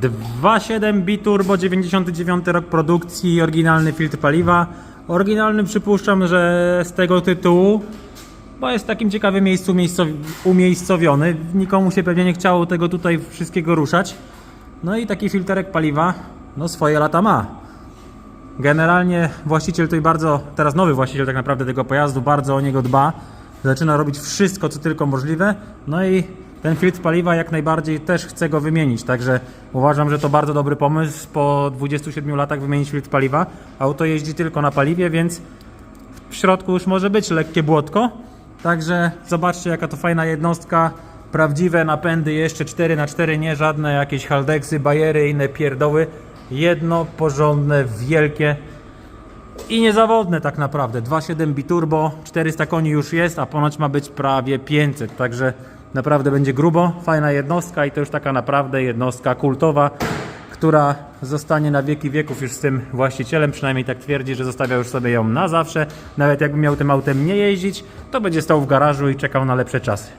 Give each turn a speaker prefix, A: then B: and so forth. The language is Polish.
A: 2.7 biturbo, 99 rok produkcji, oryginalny filtr paliwa. Oryginalny przypuszczam, że z tego tytułu, bo jest w takim ciekawym miejscu miejscow- umiejscowiony. Nikomu się pewnie nie chciało tego tutaj wszystkiego ruszać. No i taki filterek paliwa, no swoje lata ma. Generalnie właściciel tutaj bardzo, teraz nowy właściciel tak naprawdę tego pojazdu, bardzo o niego dba. Zaczyna robić wszystko, co tylko możliwe. No i ten filtr paliwa jak najbardziej też chce go wymienić. Także uważam, że to bardzo dobry pomysł po 27 latach wymienić filtr paliwa. Auto jeździ tylko na paliwie, więc w środku już może być lekkie błotko. Także zobaczcie jaka to fajna jednostka. Prawdziwe napędy jeszcze 4 na 4 nie żadne jakieś haldeksy, bajery, inne pierdoły. Jedno porządne, wielkie i niezawodne tak naprawdę. 2.7 biturbo, 400 koni już jest, a ponoć ma być prawie 500. Także naprawdę będzie grubo. Fajna jednostka i to już taka naprawdę jednostka kultowa, która zostanie na wieki wieków już z tym właścicielem. Przynajmniej tak twierdzi, że zostawia już sobie ją na zawsze. Nawet jakby miał tym autem nie jeździć, to będzie stał w garażu i czekał na lepsze czasy.